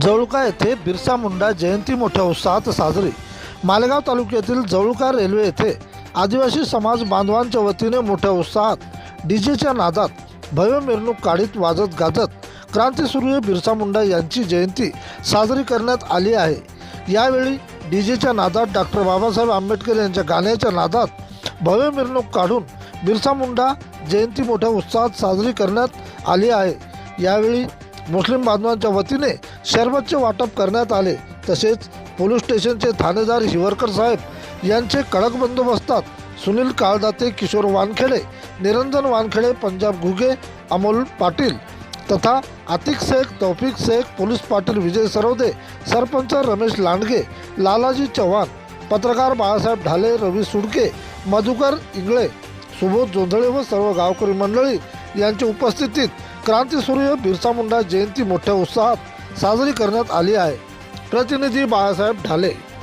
जवळका येथे बिरसा मुंडा जयंती मोठ्या उत्साहात साजरी. मालेगाव तालुक्यातील जवळका रेल्वे येथे आदिवासी समाज बांधवांच्या वतीने मोठ्या उत्साहात डीजेच्या नादात भव्य मिरवणूक काढीत वाजत गाजत क्रांतीसूर्य बिरसा मुंडा यांची जयंती साजरी करण्यात आली आहे. यावेळी डीजेच्या नादात डॉक्टर बाबासाहेब आंबेडकर यांच्या गाण्याच्या नादात भव्य मिरवणूक काढून बिरसा मुंडा जयंती मोठ्या उत्साहात साजरी करण्यात आली आहे. यावेळी मुस्लिम बांधवांच्या वतीने सर्वोच्च वाटप करण्यात आले. तसेच पोलीस स्टेशनचे थानेदार हिवरकर साहेब यांचे कडक बंदोबस्तात सुनील काळदाते किशोर वानखेडे निरंजन वानखेडे पंजाब घुगे अमोल पाटील तथा आतिक शेख तौफिक शेख पोलीस पाटील विजय सरवदे सरपंच रमेश लांडगे लालाजी चव्हाण पत्रकार बाळासाहेब ढाले रवी सुडके मधुकर इंगळे सुबोध जोंधळे व सर्व गावकरी मंडळी यांच्या उपस्थितीत क्रांतीसूर्य बिरसा मुंडा जयंती मोठ्या उत्साहात साजरी करण्यात आली आहे. प्रतिनिधी बाळासाहेब ढाले.